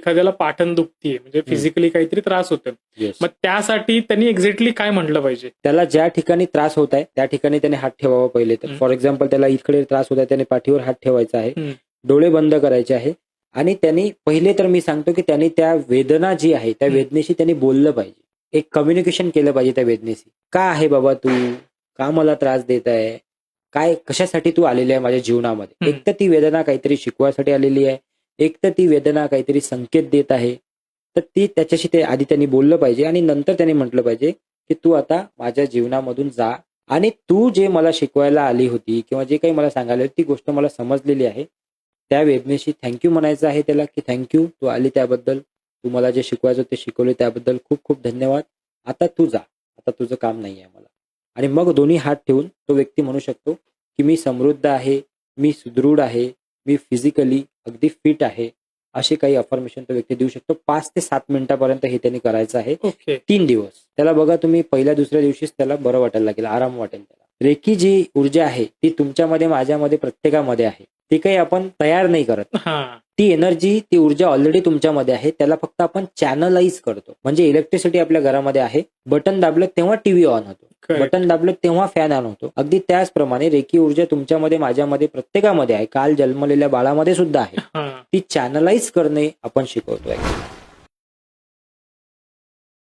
एखाद्याला पाठण दुखतीये म्हणजे फिजिकली काहीतरी त्रास होतोय. मग त्यासाठी त्यांनी एक्झॅक्टली काय म्हटलं पाहिजे? त्याला ज्या ठिकाणी त्रास होत आहे त्या ठिकाणी त्याने हात ठेवावा पहिले तर. फॉर एक्झाम्पल त्याला इकडे त्रास होत आहे त्याने पाठीवर हात ठेवायचा आहे. डोळे बंद करायचे आहे. आणि त्यांनी पहिले तर मी सांगतो की त्यांनी त्या वेदना जी आहे त्या. वेदनेशी त्यांनी बोललं पाहिजे. एक कम्युनिकेशन केलं पाहिजे त्या वेदनेशी. का आहे बाबा तू? का मला त्रास देत आहे? काय कशासाठी तू आलेली आहे माझ्या जीवनामध्ये. एक तर ती वेदना काहीतरी शिकवासाठी आलेली आहे. एक तर ती वेदना काहीतरी संकेत देत आहे. तर ती त्याच्याशी ते आधी त्यांनी बोललं पाहिजे आणि नंतर त्याने म्हटलं पाहिजे की तू आता माझ्या जीवनामधून जा आणि तू जे मला शिकवायला आली होती किंवा जे काही मला सांगायला होती, ती गोष्ट मला समजलेली आहे. त्या वेदनेशी थँक्यू म्हणायचं आहे त्याला की थँक्यू तू आली त्याबद्दल. तू मला जे शिकवायचं ते शिकवले त्याबद्दल खूप खूप धन्यवाद. आता तू जा. आता तुझं काम नाही आहे मला. आणि मग दोन्ही हात ठेवून तो व्यक्ती म्हणू शकतो की मी समृद्ध आहे मी सुदृढ आहे मी फिजिकली अगदी फिट आहे असे काही अफर्मेशन तो व्यक्ती देऊ शकतो. पाच ते सात मिनिटापर्यंत हे त्यांनी करायचं आहे. ओके तीन दिवस. त्याला बघा तुम्ही पहिल्या दुसऱ्या दिवशीच त्याला बरं वाटायला लागेल आराम वाटेल त्याला. रेकी जी ऊर्जा आहे ती तुमच्यामध्ये माझ्यामध्ये प्रत्येकामध्ये आहे. ती काही आपण तयार नाही करत. हा. ती एनर्जी ती ऊर्जा ऑलरेडी तुमच्यामध्ये आहे. त्याला फक्त आपण चॅनलाइज करतो. म्हणजे इलेक्ट्रिसिटी आपल्या घरामध्ये आहे. बटन दाबलं तेव्हा टीव्ही ऑन होतो. बटन दाबलं तेव्हा फॅन ऑन होतो. अगदी त्याचप्रमाणे रेकी ऊर्जा तुमच्यामध्ये माझ्यामध्ये प्रत्येकामध्ये आहे. काल जन्मलेल्या बाळामध्ये सुद्धा आहे. ती चॅनलाइज करणे आपण शिकवतोय.